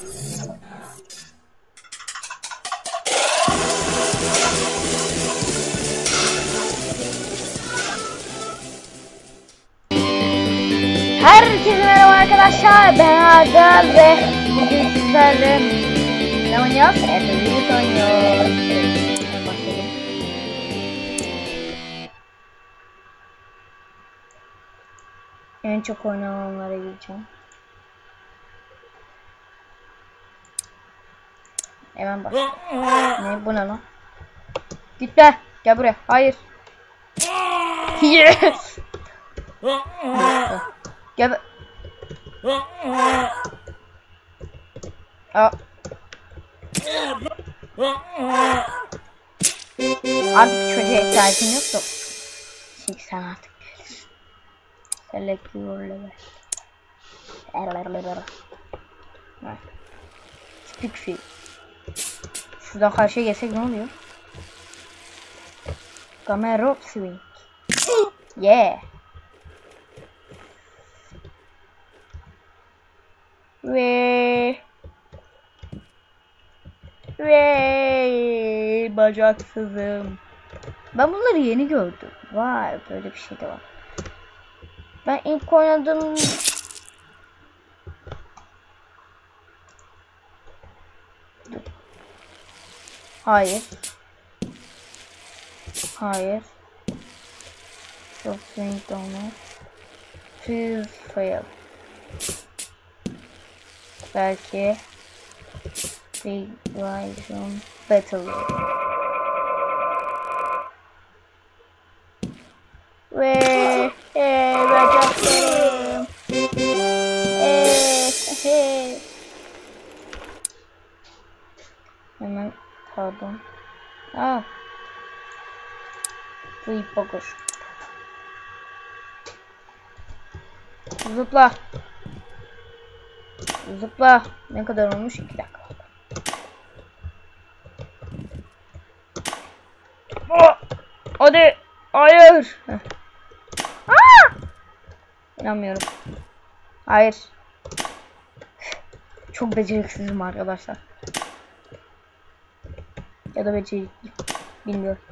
Herkese merhaba arkadaşlar. Ben Arda ve bugün sizlerle ne oynuyoruz? Efendim oynuyoruz. En çok oynananlara gireceğim. Hemen bak. Ne bu ne lan? Git be. Gel buraya. Hayır. Yes. Gel be. Aa. Artık çocuğa ihtiyacın yok da. Çünkü sen artık. Select your level. Speak free. Şuradan karşıya geçsek ne oluyor? Camera swing. Yeah. Ve ve bacaksızım. Ben bunları yeni gördüm. Vay böyle bir şey de var. Ben ilk oynadığım Hayır. Hayır. Çok swing olmaz. Please fail. Belki Big Bison Battle. Ve pardon. Aa. Zıpla koş. Zıpla. Zıpla. Ne kadar olmuş? 2 dakika. Oh! Hadi. Hayır. Aa! İnanmıyorum. Hayır. Çok beceriksizim arkadaşlar. Ya da beceri bilmiyorum.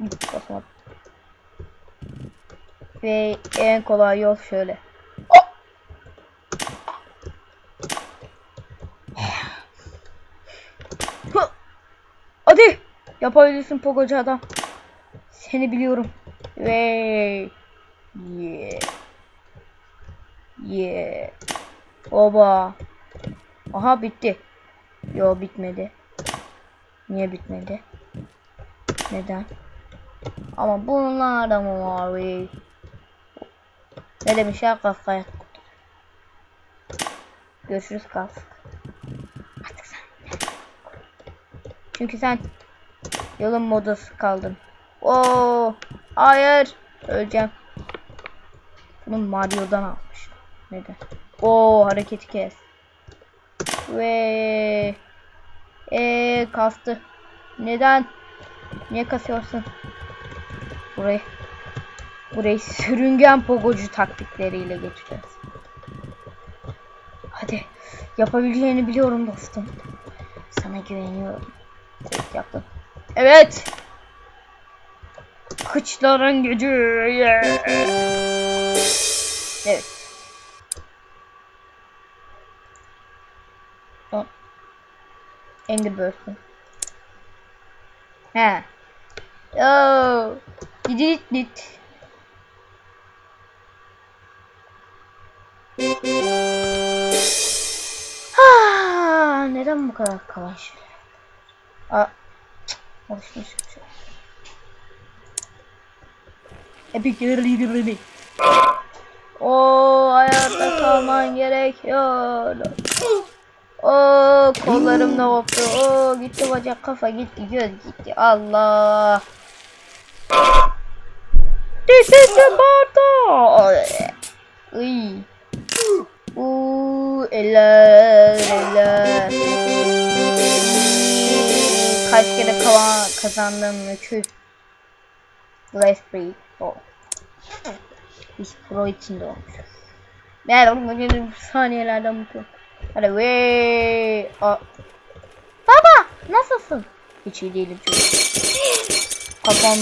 Basamadım. Ve en kolay yol şöyle. Hı! Hadi yapabilirsin pogocu adam. Seni biliyorum. Ve yeah. Yeah. Oba. Aha bitti. Yo bitmedi. Niye bitmedi? Neden? Ama bunlar da mı var? Ne demiş ya kafaya Görüşürüz kalk. Artık sen. Çünkü sen yolun modası kaldın. Oo, hayır. Öleceğim. Bunu Mario'dan almış. Neden? Oo, hareketi kes. Ve ee, kastı. Neden? Niye kasıyorsun? Burayı burayı sürüngen pogocu taktikleriyle geçeceğiz. Hadi yapabileceğini biliyorum dostum. Sana güveniyorum. Evet yaptın. Evet. Kıçların gücü. Yeah. Evet. Angry Birds'ün. He. Yo. Didit dit. Ha, neden bu kadar kolay şey? Aa, alışmış bir şey. Epic Leader'ını. Oo, hayatta kalman gerekiyor. Oo, kollarım da koptu. Oo, gitti bacak, kafa gitti, göz gitti. Allah. This is Sparta. Uy. Uuu, eller, eller. Kaç kere kalan kazandım öküz. Let's free. Oh. Biz pro içinde olmuş. Ben saniyelerden mutluyum. Hadi ve Baba nasılsın? Hiç iyi değilim çocuk. Kafam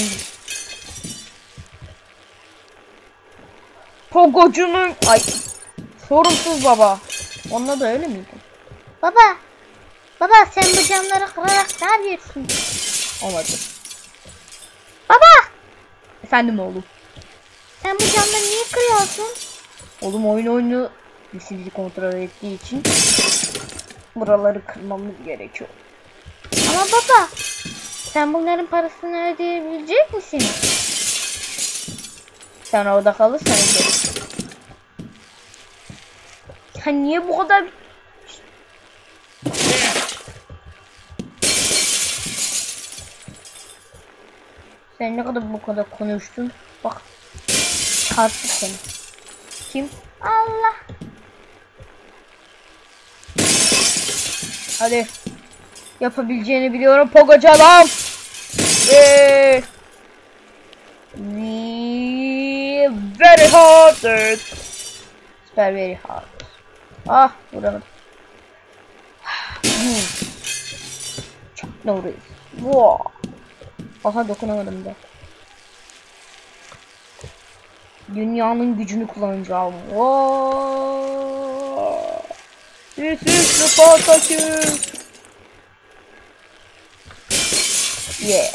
Pogocunun ay sorumsuz baba. Onunla da öyle miydi? Baba. Baba sen bu camları kırarak ne yapıyorsun? Olmadı. Baba. Efendim oğlum. Sen bu camları niye kırıyorsun? Oğlum oyun oyunu bizi kontrol ettiği için buraları kırmamız gerekiyor. Ama baba. Sen bunların parasını ödeyebilecek misin? Sen orada kalırsan öderiz. Sen niye bu kadar Sen ne kadar bu kadar konuştun? Bak. Çarptı seni. Kim? Allah. Hadi. Yapabileceğini biliyorum Pogocu adam. Ve We very hard. Super very hard. Ah vuramadım. Hmm. Çok doğruyuz. Wow. Aha dokunamadım da. Dünyanın gücünü kullanacağım. Wow. This is Spartacus. Yeah.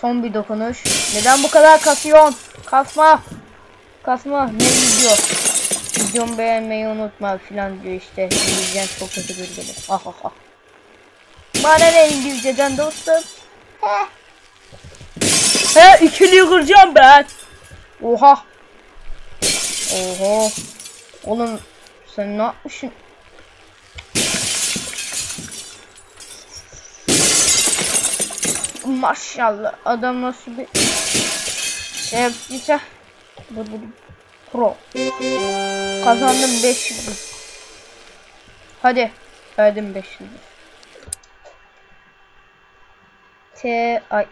Son bir dokunuş. Neden bu kadar kasıyorsun? Kasma. Kasma. Ne video? Videomu beğenmeyi unutma filan diyor işte. İngilizcen çok kötü benim. Ah ah ah. Bana ne İngilizceden dostum? He. He ikiliyi kıracağım ben. Oha. Oha. Oğlum sen ne yapmışsın? Maşallah adam nasıl bir şey yaptıysa. Bu pro. Kazandım 500 hadi verdim 500 T ay.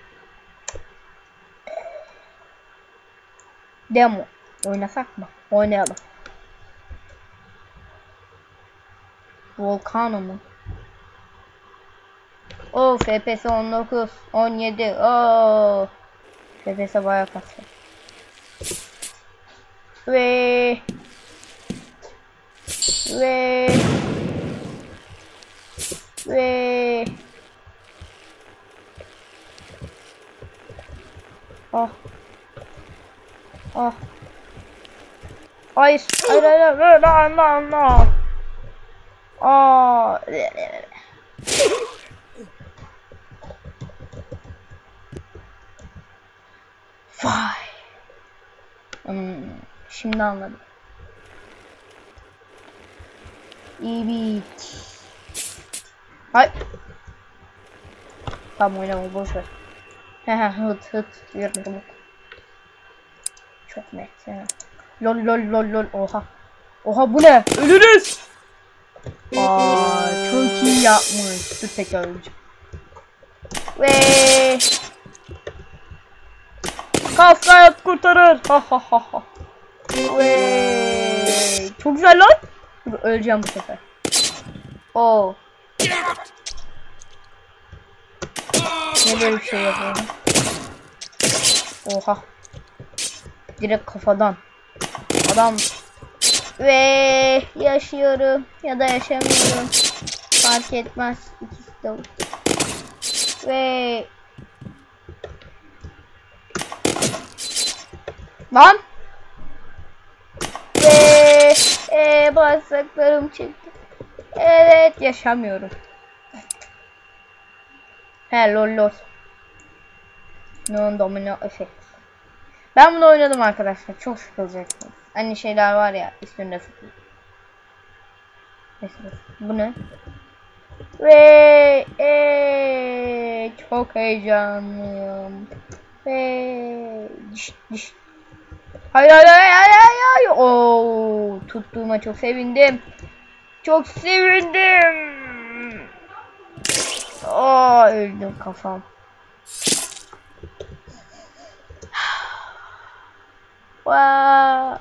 Demo. Oynasak mı? Oynayalım. Volcano mu Oh FPS 19 17 Oh FPS bayağı kasıyor ve ve ve ah ah hayır, hayır, hayır, hayır, hayır, hayır. Aa. Hmm, şimdi anladım. Evet. Hay. Tamam oynama boş ver. Hehe hıt hıt yürüdüm. Çok net. He. Lol lol lol lol oha. Oha bu ne? Ölürüz. Aa çok iyi yapmış. Dur tekrar öleceğim. Ve Kas hayat kurtarır. Ha ha ha ha. Çok güzel lan. Dur öleceğim bu sefer. Oo. Ne böyle bir şey yapıyorum? Oha. Direkt kafadan. Adam ve yaşıyorum ya da yaşamıyorum. Fark etmez. İkisi de. Ve Lan. Ve ee, bağırsaklarım çıktı. Evet yaşamıyorum. He lol. Non domino effect. Ben bunu oynadım arkadaşlar. Çok sıkılacaksınız. Aynı şeyler var ya üstünde sıkılıyor. Neyse bu ne? Ve ee, çok heyecanlıyım. Ve diş diş Hayır hayır hayır hayır hayır. Oo, tuttuğuma çok sevindim. Çok sevindim. Aa öldüm kafam. Wow.